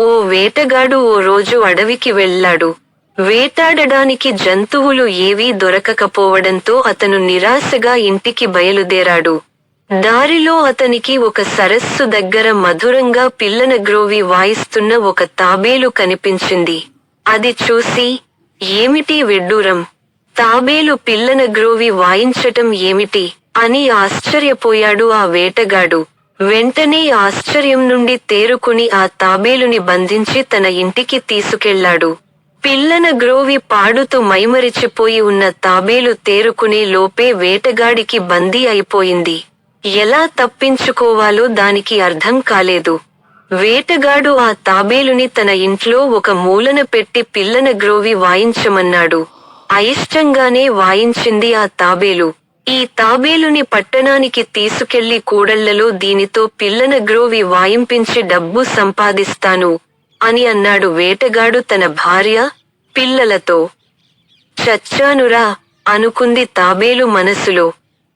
ఓ వేటగాడు ఓ రోజు అడవికి వెళ్ళాడు. వేటాడడానికి జంతువులు ఏవీ దొరకకపోవడంతో అతను నిరాశగా ఇంటికి బయలుదేరాడు. దారిలో అతనికి ఒక సరస్సు దగ్గర మధురంగా పిల్లన గ్రోవి వాయిస్తున్న ఒక తాబేలు కనిపించింది. అది చూసి ఏమిటి విడ్డూరం? తాబేలు పిల్లన గ్రోవి వాయించటం ఏమిటి? అని ఆశ్చర్యపోయాడు ఆ వేటగాడు. వెంటనే ఆశ్చర్యం నుండి తేరుకుని ఆ తాబేలుని బంధించి తన ఇంటికి తీసుకెళ్ళాడు. పిల్లన గ్రోవి పాడుతూ మైమరిచిపోయి ఉన్న తాబేలు తేరుకునే లోపే వేటగాడికి బందీ అయిపోయింది. ఎలా తప్పించుకోవాలో దానికి అర్థం కాలేదు. వేటగాడు ఆ తాబేలుని తన ఇంట్లో ఒక మూలన పెట్టి పిల్లన గ్రోవి వాయించమన్నాడు. అయిష్టంగానే వాయించింది ఆ తాబేలు. ఈ తాబేలుని పట్టణానికి తీసుకెళ్ళి కూడళ్ళలో దీనితో పిల్లన గ్రోవి వాయింపించి డబ్బు సంపాదిస్తాను అని అన్నాడు వేటగాడు తన భార్య పిల్లలతో. చచ్చానురా అనుకుంది తాబేలు మనసులో.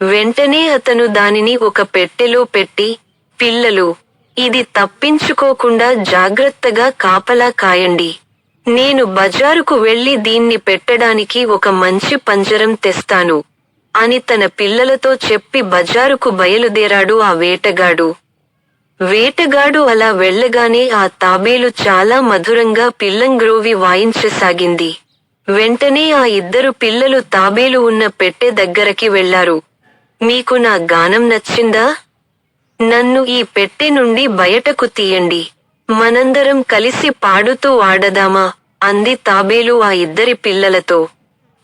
వెంటనే అతను దానిని ఒక పెట్టెలో పెట్టి పిల్లలు ఇది తప్పించుకోకుండా జాగ్రత్తగా కాపలా కాయండి. నేను బజారుకు వెళ్ళి దీన్ని పెట్టడానికి ఒక మంచి పంజరం తెస్తాను. అని తన పిల్లలతో చెప్పి బజారుకు బయలుదేరాడు ఆ వేటగాడు. వేటగాడు అలా వెళ్ళగానే ఆ తాబేలు చాలా మధురంగా పిల్లంగ్రోవి వాయించసాగింది. వెంటనే ఆ ఇద్దరు పిల్లలు తాబేలు ఉన్న పెట్టె దగ్గరకి వెళ్ళారు మీకు నా గానం నచ్చిందా? నన్ను ఈ పెట్టె నుండి బయటకు తీయండి. మనందరం కలిసి పాడుతూ ఆడదామా? అంది తాబేలు ఆ ఇద్దరి పిల్లలతో.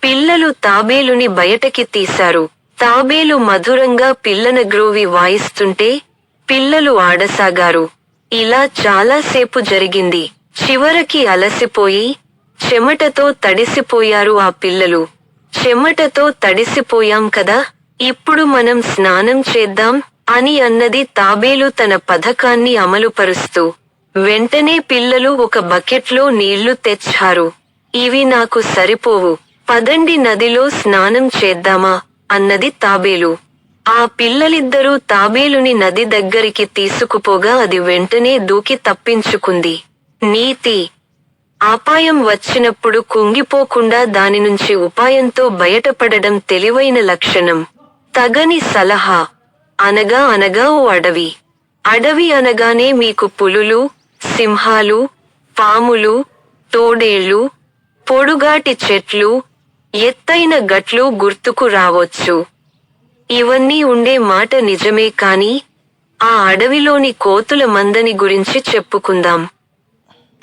పిల్లలు తాబేలుని బయటకి తీశారు. తాబేలు మధురంగా పిల్లన గ్రోవి వాయిస్తుంటే పిల్లలు ఆడసాగారు. ఇలా చాలాసేపు జరిగింది. చివరికి అలసిపోయి చెమటతో తడిసిపోయారు ఆ పిల్లలు. చెమటతో తడిసిపోయాం కదా ఇప్పుడు మనం స్నానం చేద్దాం అని అన్నది తాబేలు తన పథకాన్ని అమలుపరుస్తూ. వెంటనే పిల్లలు ఒక బకెట్లో నీళ్ళు తెచ్చారు. ఇవి నాకు సరిపోవు. పదండి నదిలో స్నానం చేద్దామా అన్నది తాబేలు. ఆ పిల్లలిద్దరూ తాబేలుని నది దగ్గరికి తీసుకుపోగా అది వెంటనే దూకి తప్పించుకుంది. నీతి! అపాయం వచ్చినప్పుడు కుంగిపోకుండా దాని నుంచి ఉపాయంతో బయటపడడం తెలివైన లక్షణం. తగని సలహా! అనగా అనగా ఓ అడవి. అడవి అనగానే మీకు పులులు సింహాలు పాములు తోడేళ్ళు పొడుగాటి చెట్లు ఎత్తైన గట్లు గుర్తుకు రావచ్చు. ఇవన్నీ ఉండే మాట నిజమే కాని ఆ అడవిలోని కోతుల మందని గురించి చెప్పుకుందాం.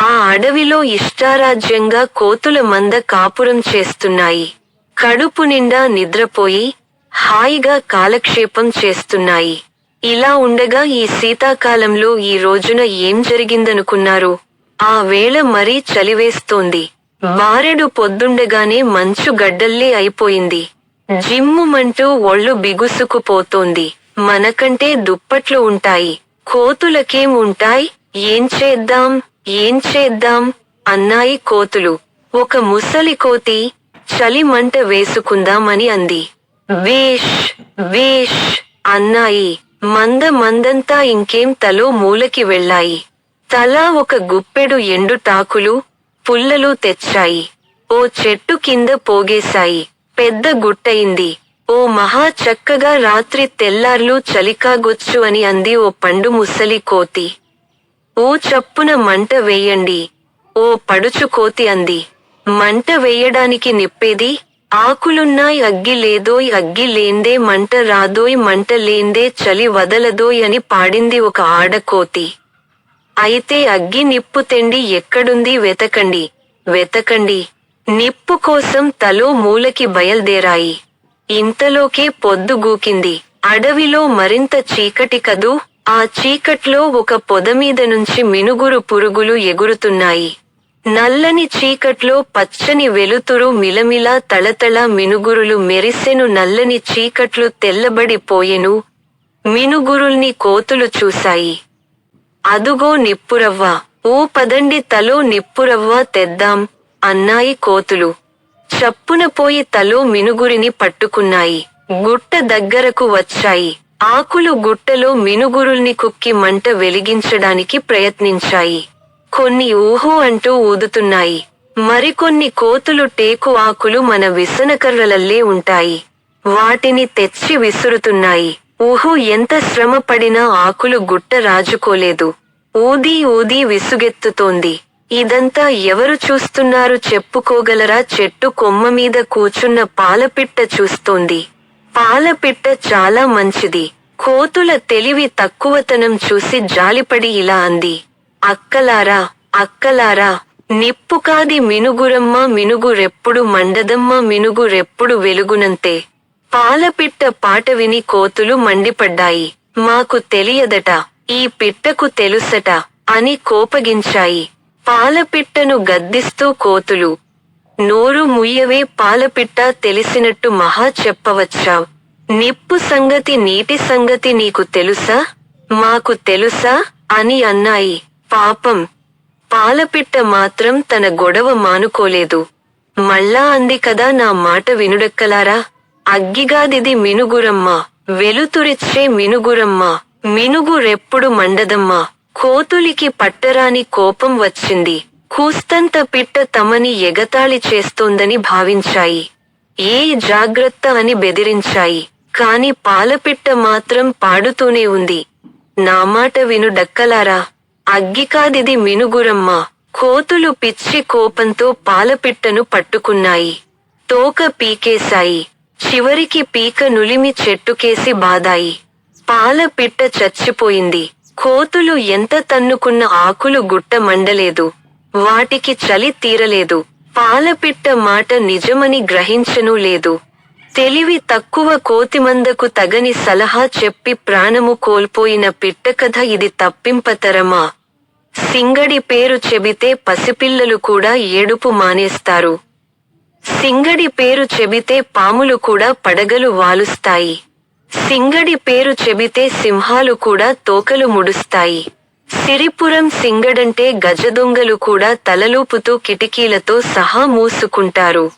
ఆ అడవిలో ఇష్టారాజ్యంగా కోతుల మంద కాపురం చేస్తున్నాయి. కడుపు నిండా నిద్రపోయి హాయిగా కాలక్షేపం చేస్తున్నాయి. ఇలా ఉండగా ఈ శీతాకాలంలో ఈ రోజున ఏం జరిగిందనుకున్నారు? ఆ వేళ మరీ చలివేస్తోంది. బారెడు పొద్దుండగానే మంచు గడ్డల్లే అయిపోయింది. జిమ్ముమంటూ ఒళ్ళు బిగుసుకుపోతోంది. మనకంటే దుప్పట్లు ఉంటాయి. కోతులకేం ఉంటాయి? ఏం చేద్దాం? ఏం చేద్దాం? అన్నాయి కోతులు. ఒక ముసలి కోతి చలి మంట వేసుకుందామని అంది. వేష్ వేష్ అన్నాయి. మంద మందంతా ఇంకేం తలో మూలకి వెళ్ళాయి. తలా ఒక గుప్పెడు ఎండు టాకులు పుల్లలు తెచ్చాయి. ఓ చెట్టు కింద పోగేశాయి. పెద్ద గుట్టయింది. ఓ మహా చక్కగా రాత్రి తెల్లార్లు చలికాగొచ్చు అని అంది ఓ పండు ముసలి కోతి. ఓ చప్పున మంట వేయండి. ఓ పడుచు కోతి అంది. మంట వేయడానికి నిప్పేది? ఆకులున్నాయ్ అగ్గి లేదోయ్ అగ్గి లేందే మంట రాదోయ్ మంట లేందే చలి వదలదోయ్ అని పాడింది ఒక ఆడకోతి అయితే అగ్గి నిప్పు తెండి ఎక్కడుంది వెతకండి వెతకండి. నిప్పు కోసం తలో మూలకి బయల్దేరాయి. ఇంతలోకే పొద్దుగూకింది అడవిలో మరింత చీకటి కదూ ఆ చీకట్లో ఒక పొదమీద నుంచి మినుగురు పురుగులు ఎగురుతున్నాయి. నల్లని చీకట్లో పచ్చని వెలుతురు మిలమిలా తళతళ మినుగురులు మెరిసెను నల్లని చీకట్లు తెల్లబడిపోయెను. మినుగురుల్ని కోతులు చూశాయి. అదుగో నిప్పురవ్వ ఓ పదండి తలో నిప్పురవ్వ తెద్దాం అన్నాయి కోతులు. చప్పున పోయి తలో మినుగురిని పట్టుకున్నాయి. గుట్ట దగ్గరకు వచ్చాయి. ఆకులు గుట్టలో మినుగురుల్ని కుక్కి మంట వెలిగించడానికి ప్రయత్నించాయి. కొన్ని ఊహు అంటూ ఊదుతున్నాయి. మరికొన్ని కోతులు టేకు ఆకులు మన విసనకర్రలల్లే ఉంటాయి. వాటిని తెచ్చి విసురుతున్నాయి. ఊహు ఎంత శ్రమ పడినా ఆకులు గుట్ట రాజుకోలేదు. ఊది ఊది విసుగెత్తుతోంది. ఇదంతా ఎవరు చూస్తున్నారు చెప్పుకోగలరా? చెట్టు కొమ్మ మీద కూచున్న పాలపిట్ట చూస్తోంది. పాలపిట్ట చాలా మంచిది. కోతుల తెలివి తక్కువతనం చూసి జాలిపడి ఇలా అంది. అక్కలారా అక్కలారా నిప్పు కాది మినుగురమ్మ మినుగురెప్పుడు మండదమ్మ మినుగురెప్పుడు వెలుగునంతే. పాలపిట్ట పాట విని కోతులు మండిపడ్డాయి. మాకు తెలియదట ఈ పిట్టకు తెలుసట అని కోపగించాయి. పాలపిట్టను గద్దిస్తూ కోతులు నోరు ముయ్యవే పాలపిట్ట తెలిసినట్టు మహా చెప్పవచ్చా? నిప్పు సంగతి నీటి సంగతి నీకు తెలుసా? మాకు తెలుసా? అని అన్నాయి. పాపం పాలపిట్ట మాత్రం తన గొడవ మానుకోలేదు. మళ్ళా అంది కదా నా మాట వినుడక్కలారా? అగ్గిగాదిది మినుగురమ్మ వెలుతురిచ్చే మినుగురమ్మ మినుగురెప్పుడు మండదమ్మా. కోతులికి పట్టరాని కోపం వచ్చింది. కూస్తంత పిట్ట తమని ఎగతాళి చేస్తోందని భావించాయి. ఏ జాగ్రత్త అని బెదిరించాయి. కాని పాలపిట్ట మాత్రం పాడుతూనే ఉంది. నా మాట విను డక్కలారా. అగ్గికాదిది మినుగురమ్మ కోతులు పిచ్చి కోపంతో పాలపిట్టను పట్టుకున్నాయి. తోక పీకేశాయి. చివరికి పీక నులిమి చెట్టుకేసి బాదాయి పాలపిట్ట చచ్చిపోయింది. కోతులు ఎంత తన్నుకున్న ఆకులు గుట్ట మండలేదు. వాటికి చలి తీరలేదు. పాలపిట్ట మాట నిజమని గ్రహించనూ లేదు. తెలివి తక్కువ కోతిమందకు తగని సలహా చెప్పి ప్రాణము కోల్పోయిన పిట్ట కథ ఇది తప్పింపతరమా? సింగడి పేరు చెబితే పసిపిల్లలు కూడా ఏడుపు మానేస్తారు. సింగడి పేరు చెబితే పాములు కూడా పడగలు వాలుస్తాయి. సింగడి పేరు చెబితే సింహాలు కూడా తోకలు ముడుస్తాయి. సిరిపురం సింగడంటే గజదొంగలు కూడా తలలూపుతూ కిటికీలతో సహా మూసుకుంటారు.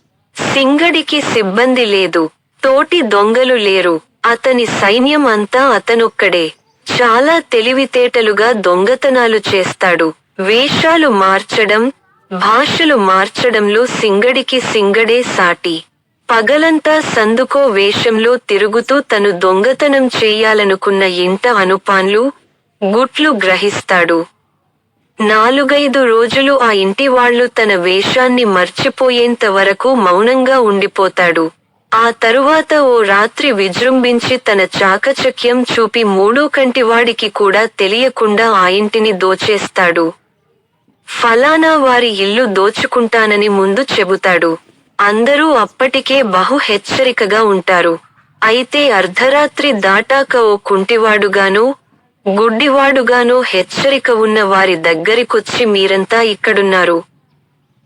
సింగడికి సిబ్బంది లేదు. తోటి దొంగలు లేరు. అతని సైన్యం అంతా అతనొక్కడే. చాలా తెలివితేటలుగా దొంగతనాలు చేస్తాడు. వేషాలు మార్చడం భాషలు మార్చడంలో సింగడికి సింగడే సాటి. పగలంతా సందుకో వేషంలో తిరుగుతూ తను దొంగతనం చేయాలనుకున్న ఇంట అనుపాన్లు గుట్లు గ్రహిస్తాడు. నాలుగైదు రోజులు ఆ ఇంటి వాళ్ళు తన వేషాన్ని మర్చిపోయేంత వరకు మౌనంగా ఉండిపోతాడు. ఆ తరువాత ఓ రాత్రి విజృంభించి తన చాకచక్యం చూపి మూడో కంటివాడికి కూడా తెలియకుండా ఆ ఇంటిని దోచేస్తాడు. ఫలానా వారి ఇల్లు దోచుకుంటానని ముందు చెబుతాడు. అందరూ అప్పటికే బహు హెచ్చరికగా ఉంటారు. అయితే అర్ధరాత్రి దాటాక ఓ కుంటివాడుగానో గుడ్డివాడుగానో హెచ్చరిక ఉన్న వారి దగ్గరికొచ్చి మీరంతా ఇక్కడున్నారు.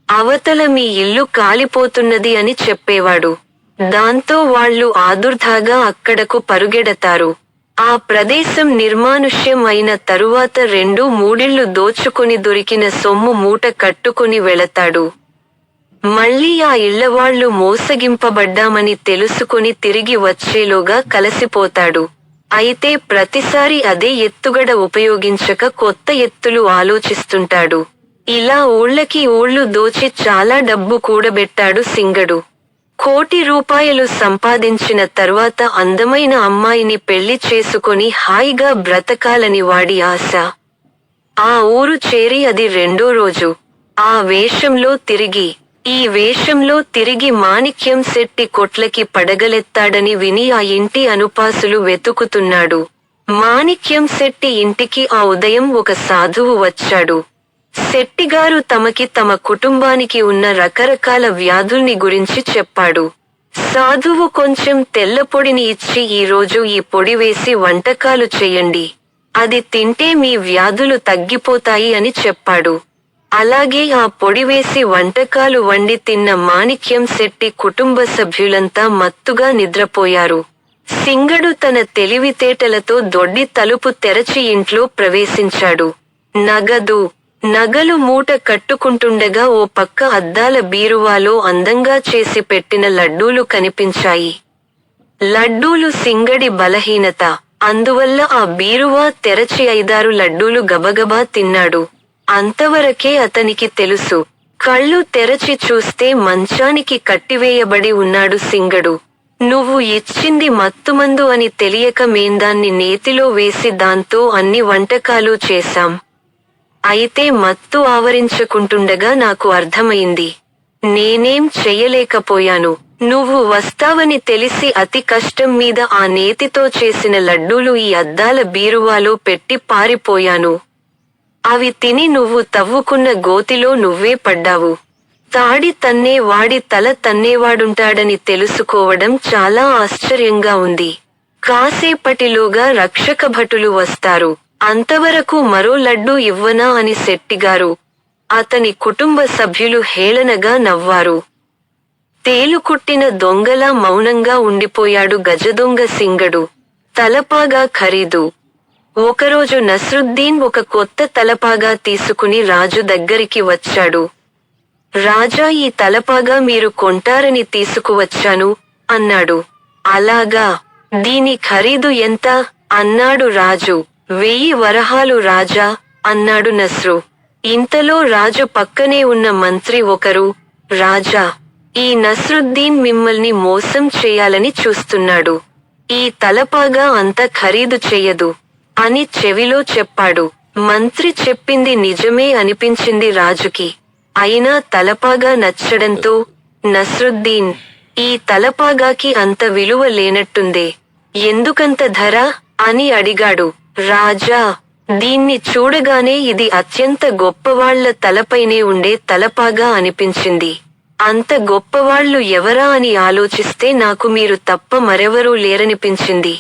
అవతల మీ ఇల్లు కాలిపోతున్నది అని చెప్పేవాడు. దాంతో వాళ్ళు ఆదుర్ధాగా అక్కడకు పరుగెడతారు. ఆ ప్రదేశం నిర్మానుష్యం అయిన తరువాత రెండు మూడిళ్ళు దోచుకుని దొరికిన సొమ్ము మూట కట్టుకుని వెళతాడు. మళ్ళీ ఆ ఇళ్ళవాళ్ళు మోసగింపబడ్డామని తెలుసుకుని తిరిగి వచ్చేలోగా కలసిపోతాడు. అయితే ప్రతిసారి అదే ఎత్తుగడ ఉపయోగించక కొత్త ఎత్తులు ఆలోచిస్తుంటాడు. ఇలా ఊళ్ళకి ఊళ్ళు దోచి చాలా డబ్బు కూడబెట్టాడు సింగడు. కోటి రూపాయలు సంపాదించిన తర్వాత అందమైన అమ్మాయిని పెళ్ళి చేసుకొని హాయిగా బ్రతకాలని వాడి ఆశ. ఆ ఊరు చేరి అది రెండో రోజు. ఆ వేషంలో తిరిగి ఈ వేషంలో తిరిగి మాణిక్యం శెట్టి కొట్లకి పడగలెత్తాడని విని ఆ ఇంటి అనుపాసులు వెతుకుతున్నాడు. మాణిక్యం శెట్టి ఇంటికి ఆ ఉదయం ఒక సాధువు వచ్చాడు. శెట్టిగారు తమకి తమ కుటుంబానికి ఉన్న రకరకాల వ్యాధుల్ని గురించి చెప్పాడు. సాధువు కొంచెం తెల్ల పొడిని ఇచ్చి ఈరోజు ఈ పొడి వేసి వంటకాలు చేయండి. అది తింటే మీ వ్యాధులు తగ్గిపోతాయి అని చెప్పాడు. అలాగే ఆ పొడి వేసి వంటకాలు వండి తిన్న మాణిక్యం శెట్టి కుటుంబ సభ్యులంతా మత్తుగా నిద్రపోయారు. సింగడు తన తెలివితేటలతో దొడ్డి తలుపు తెరచి ఇంట్లో ప్రవేశించాడు. నగదు నగలు మూట కట్టుకుంటుండగా ఓ పక్క అద్దాల బీరువాలో అందంగా చేసి పెట్టిన లడ్డూలు కనిపించాయి. లడ్డూలు సింగడి బలహీనత. అందువల్ల ఆ బీరువా తెరచి ఐదారు లడ్డూలు గబగబా తిన్నాడు. అంతవరకే అతనికి తెలుసు కళ్ళు తెరచి చూస్తే మంచానికి కట్టివేయబడి ఉన్నాడు సింగడు. నువ్వు ఇచ్చింది మత్తుమందు అని తెలియక మేందాన్ని నేతిలో వేసి దాంతో అన్ని వంటకాలు చేశాం. అయితే మత్తు ఆవరించుకుంటుండగా నాకు అర్థమైంది. నేనేం చెయ్యలేకపోయాను. నువ్వు వస్తావని తెలిసి అతి కష్టం మీద ఆ నేతితో చేసిన లడ్డూలు ఈ అద్దాల బీరువాలో పెట్టి పారిపోయాను. అవి తిని నువ్వు తవ్వుకున్న గోతిలో నువ్వే పడ్డావు. తాడి తన్నే వాడి తల తన్నేవాడుంటాడని తెలుసుకోవడం చాలా ఆశ్చర్యంగా ఉంది. కాసేపటిలోగా రక్షక భటులు వస్తారు. అంతవరకు మరో లడ్డూ ఇవ్వనా అని శెట్టిగారు. అతని కుటుంబ సభ్యులు హేళనగా నవ్వారు. తేలుకుట్టిన దొంగలా మౌనంగా ఉండిపోయాడు గజదొంగ సింగడు. తలపాగా ఖరీదు. ఒకరోజు నస్రుద్దీన్ ఒక కొత్త తలపాగా తీసుకుని రాజు దగ్గరికి వచ్చాడు. రాజా ఈ తలపాగా మీరు కొంటారని తీసుకువచ్చాను అన్నాడు. అలాగా. దీని ఖరీదు ఎంత? అన్నాడు రాజు. వెయ్యి వరహాలు రాజా అన్నాడు నస్రు. ఇంతలో రాజు పక్కనే ఉన్న మంత్రి ఒకరు రాజా ఈ నస్రుద్దీన్ మిమ్మల్ని మోసం చేయాలని చూస్తున్నాడు. ఈ తలపాగా అంత ఖరీదు చెయ్యదు అని చెవిలో చెప్పాడు. మంత్రి చెప్పింది నిజమే అనిపించింది రాజుకి. అయినా తలపాగా నచ్చడంతో నస్రుద్దీన్ ఈ తలపాగాకి అంత విలువ లేనట్టుందే. ఎందుకంత ధర? అని అడిగాడు. రాజా దీన్ని చూడగానే ఇది అత్యంత గొప్పవాళ్ళ తలపైనే ఉండే తలపాగా అనిపించింది. అంత గొప్పవాళ్ళు ఎవరా అని ఆలోచిస్తే నాకు మీరు తప్ప మరెవరూ లేరనిపించింది.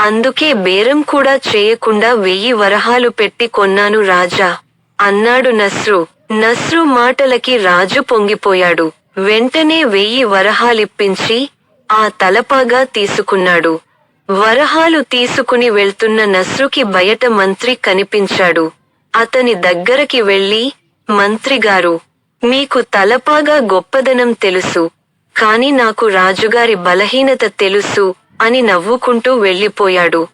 అందుకే బేరం కూడా చేయకుండా వెయ్యి వరహాలు పెట్టి కొన్నాను రాజా. అన్నాడు నస్రు. నస్రు మాటలకి రాజు పొంగిపోయాడు. వెంటనే వెయ్యి వరహాలిప్పించి ఆ తలపాగా తీసుకున్నాడు. వరహాలు తీసుకుని వెళ్తున్న నస్రుకి బయట మంత్రి కనిపించాడు. అతని దగ్గరకి వెళ్ళి మంత్రిగారు మీకు తలపాగా గొప్పదనం తెలుసు కాని నాకు రాజుగారి బలహీనత తెలుసు అని నవ్వుకుంటూ వెళ్ళిపోయాడు.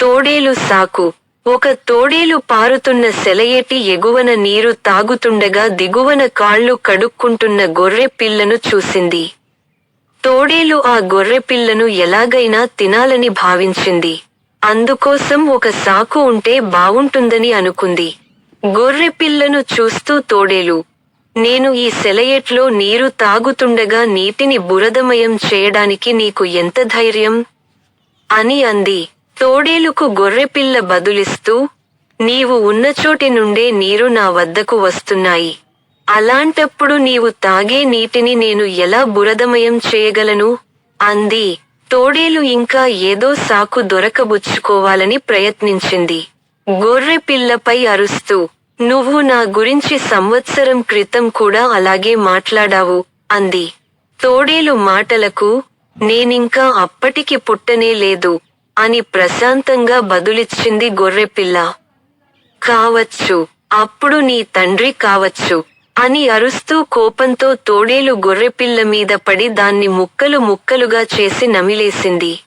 తోడేలు సాకు. ఒక తోడేలు పారుతున్న సెలయేటి ఎగువన నీరు తాగుతుండగా దిగువన కాళ్ళు కడుక్కుంటున్న గొర్రె పిల్లను చూసింది. తోడేలు ఆ గొర్రెపిల్లను ఎలాగైనా తినాలని భావించింది. అందుకోసం ఒక సాకు ఉంటే బావుంటుందని అనుకుంది. గొర్రెపిల్లను చూస్తూ తోడేలు నేను ఈ సెలయేట్లో నీరు తాగుతుండగా నీటిని బురదమయం చేయడానికి నీకు ఎంత ధైర్యం? అని అంది. తోడేలుకు గొర్రెపిల్ల బదులిస్తూ నీవు ఉన్న చోటి నుండే నీరు నా వద్దకు వస్తున్నాయి. అలాంటప్పుడు నీవు తాగే నీటిని నేను ఎలా బురదమయం చేయగలను? అంది. తోడేలు ఇంకా ఏదో సాకు దొరకబుచ్చుకోవాలని ప్రయత్నించింది. గొర్రె పిల్లపై అరుస్తూ నువ్వు నా గురించి సంవత్సరం క్రితం కూడా అలాగే మాట్లాడావు అంది. తోడేలు మాటలకు నేనింకా అప్పటికి పుట్టనే లేదు అని ప్రశాంతంగా బదులిచ్చింది గొర్రెపిల్ల. కావచ్చు. అప్పుడు నీ తండ్రి కావచ్చు. అని అరుస్తూ కోపంతో తోడేలు గొర్రెపిల్ల మీద పడి దాన్ని ముక్కలు ముక్కలుగా చేసి నమిలేసింది.